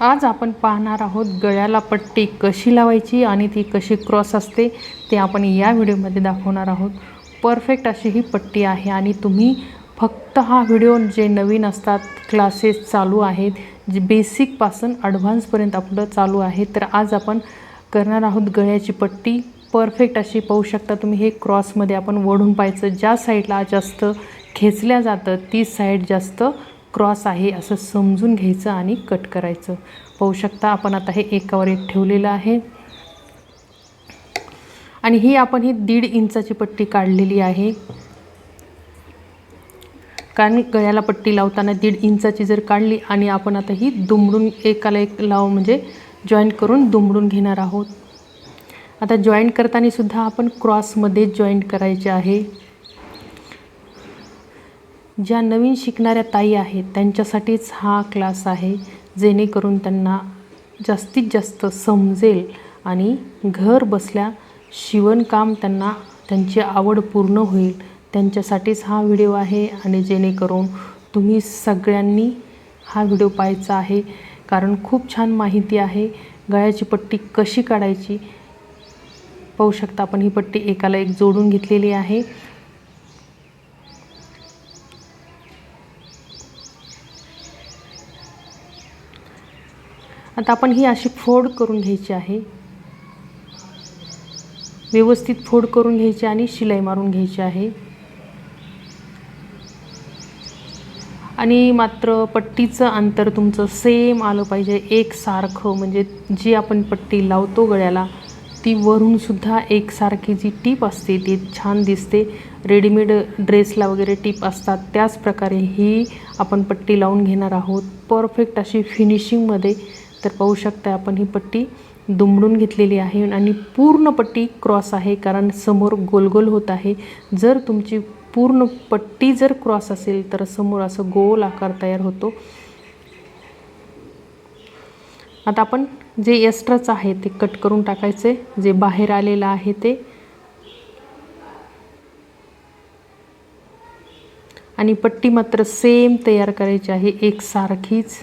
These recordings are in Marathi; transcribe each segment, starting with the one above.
आज आपण पाहणार आहोत गळ्याला पट्टी कशी लावायची आणि ती कशी क्रॉस असते ते आपण या व्हिडिओमध्ये दाखवणार आहोत. परफेक्ट अशी ही पट्टी आहे आणि तुम्ही फक्त हा व्हिडिओ जे नवीन असतात क्लासेस चालू आहेत जे बेसिकपासून ॲडव्हान्सपर्यंत आपलं चालू आहे तर आज आपण करणार आहोत गळ्याची पट्टी. परफेक्ट अशी पाहू शकता तुम्ही हे क्रॉसमध्ये आपण वढून पाहायचं. ज्या साईडला जास्त खेचल्या जातं ती साईड जास्त क्रॉस आहे असं समजून घ्यायचं आणि कट करायचं. पाहू शकता आपण आता हे एकावर एक ठेवलेलं आहे. आणि ही आपण ही दीड इंचाची पट्टी काढलेली आहे. कारण गळ्याला पट्टी लावताना दीड इंचाची जर काढली आणि आपण आता ही दुमडून एकाला एक लाव म्हणजे जॉईंट करून दुमडून घेणार आहोत. आता जॉईंट करताना सुद्धा आपण क्रॉसमध्ये जॉईंट करायचे आहे. ज्या नवीन शिकणाऱ्या ताई आहेत त्यांच्यासाठीच हा क्लास आहे जेणेकरून त्यांना जास्तीत जास्त समजेल आणि घर बसल्या शिवणकाम त्यांना त्यांची आवड पूर्ण होईल. त्यांच्यासाठीच हा व्हिडिओ आहे आणि जेणेकरून तुम्ही सगळ्यांनी हा व्हिडिओ पाहायचा आहे. कारण खूप छान माहिती आहे गळ्याची पट्टी कशी काढायची? पाहू शकता आपण ही पट्टी एकाला एक जोडून घेतलेली आहे. आता आपण ही अशी फोड करून घ्यायची आहे. व्यवस्थित फोड करून घ्यायची आणि शिलाई मारून घ्यायची आहे. आणि मात्र पट्टीचं अंतर तुमचं सेम आलं पाहिजे. एकसारखं म्हणजे जी आपण पट्टी लावतो गळ्याला ती वरूनसुद्धा एकसारखी जी टीप असते ती छान दिसते. रेडीमेड ड्रेसला वगैरे टीप असतात. त्याचप्रकारे ही आपण पट्टी लावून घेणार आहोत. परफेक्ट अशी फिनिशिंगमध्ये तर पाहू शकता आपण ही पट्टी दुमडून घेतलेली आहे आणि पूर्ण पट्टी क्रॉस आहे कारण समोर गोलगोल होत आहे. जर तुमची पूर्ण पट्टी जर क्रॉस असेल तर समोर असं गोल आकार तयार होतो. आता आपण जे एक्स्ट्राचं आहे ते कट करून टाकायचे. जे बाहेर आलेलं आहे ते. आणि पट्टी मात्र सेम तयार करायची आहे एकसारखीच.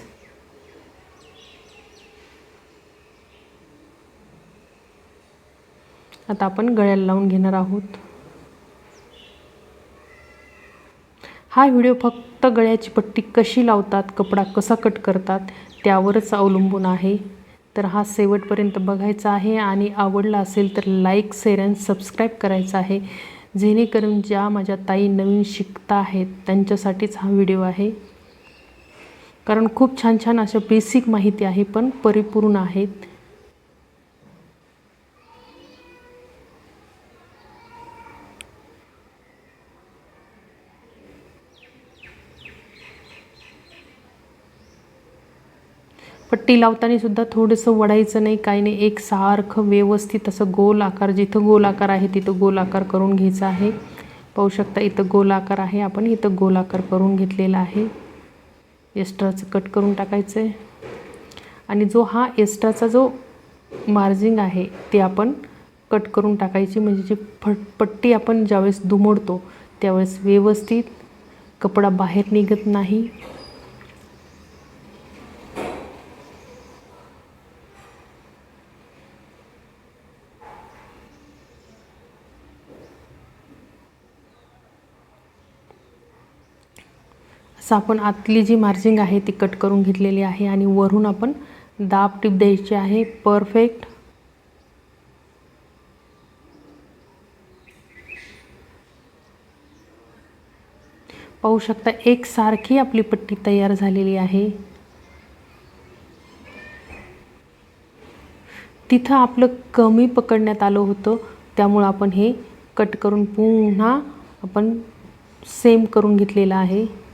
आता आपण गळ्याला लावून घेणार आहोत. हा व्हिडिओ फक्त गळ्याची पट्टी कशी लावतात कपडा कसा कट करतात त्यावरच अवलंबून आहे. तर हा शेवटपर्यंत बघायचा आहे आणि आवडला असेल तर लाईक शेअर अँड सबस्क्राईब करायचा आहे. जेणेकरून ज्या माझ्या ताई नवीन शिकता आहेत त्यांच्यासाठीच हा व्हिडिओ आहे. कारण खूप छान छान अशा बेसिक माहिती आहे पण परिपूर्ण आहेत. पट्टी लावताना सुद्धा थोडंसं वडायचं नाही काही नाही. एक सारखं व्यवस्थित असं गोल आकार जिथं गोल आकार आहे तिथं गोल आकार करून घ्यायचा आहे. पाहू शकता इथं गोल आकार आहे. आपण इथं गोल आकार करून घेतलेला आहे. एस्ट्राचं कट करून टाकायचं आहे. आणि जो हा एस्ट्राचा जो मार्जिंग आहे ते आपण कट करून टाकायची. म्हणजे जी फट पट्टी आपण ज्यावेळेस दुमडतो त्यावेळेस व्यवस्थित कपडा बाहेर निघत नाही. असं आपण आतली जी मार्जिंग आहे ती कट करून घेतलेली आहे आणि वरून आपण दाब टीप द्यायची आहे. परफेक्ट पाहू शकता एकसारखी आपली पट्टी तयार झालेली आहे. तिथं आपलं कमी पकडण्यात आलं होतं. त्यामुळं आपण हे कट करून पुन्हा आपण सेम करून घेतलेलं आहे.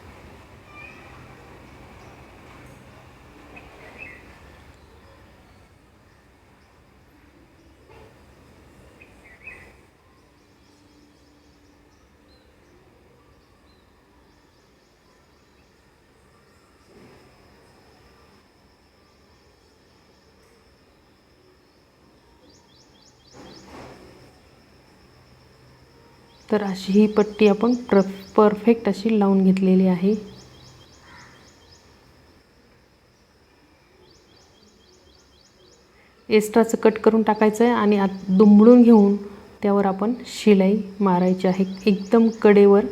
तर अशी ही पट्टी आपण प्र परफेक्ट अशी लावून घेतलेली आहे. एक्स्ट्राचं कट करून टाकायचं आहे आणि आत दुमडून घेऊन त्यावर आपण शिलाई मारायची आहे. एकदम कडेवर.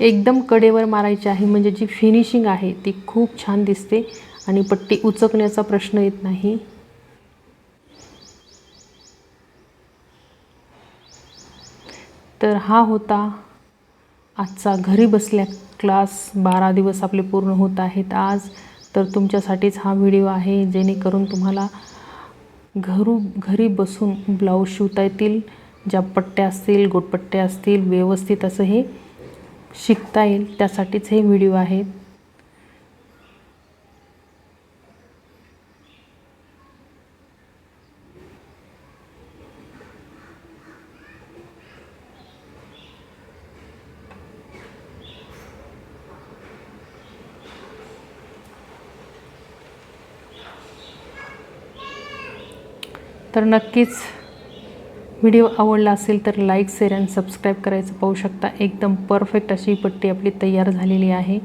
एकदम कडेवर मारायची आहे. म्हणजे जी फिनिशिंग आहे ती खूप छान दिसते. आणि पट्टी उचकण्याचा प्रश्न येत नाही. तर हा होता आजचा घरी बसल्या क्लास. बारा दिवस आपले पूर्ण होत आहेत आज. तर तुमच्यासाठीच हा व्हिडिओ आहे जेणेकरून तुम्हाला घरू घरी बसून ब्लाऊज शिवता येतील ज्या पट्ट्या असतील गोटपट्ट्या असतील व्यवस्थित असं हे शिकता येईल. त्यासाठीच हे व्हिडिओ आहेत तर नक्कीच व्हिडिओ आवडला असेल तर लाईक शेअर अँड सबस्क्राईब करायचं पाहू शकता. एकदम परफेक्ट अशी पट्टी आपली तयार झालेली आहे.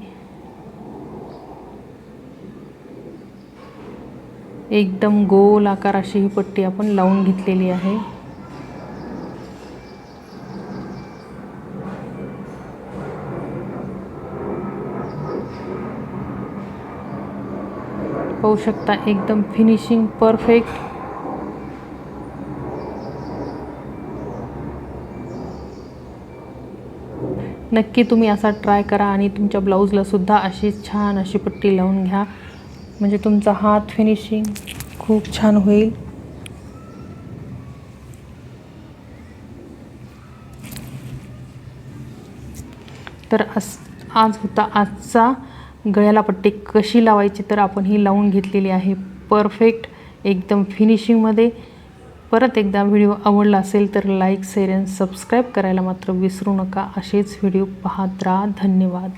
एकदम गोल आकार अशी ही पट्टी आपण लावून घेतलेली आहे. पाहू शकता एकदम फिनिशिंग परफेक्ट नक्की तुम्ही असा ट्राय करा आणि तुमच्या ब्लाऊजला सुद्धा अशी छान अशी पट्टी लावून घ्या. म्हणजे तुमचा हात फिनिशिंग खूप छान होईल. तर अस आज होता आजचा. गळ्याला पट्टी कशी लावायची तर आपण ही लावून घेतलेली आहे. परफेक्ट एकदम फिनिशिंगमध्ये परत एकदा व्हिडिओ आवडला असेल तर लाईक शेअर अँड सबस्क्राईब करायला मात्र विसरू नका. असेच व्हिडिओ पाहत राहा. धन्यवाद.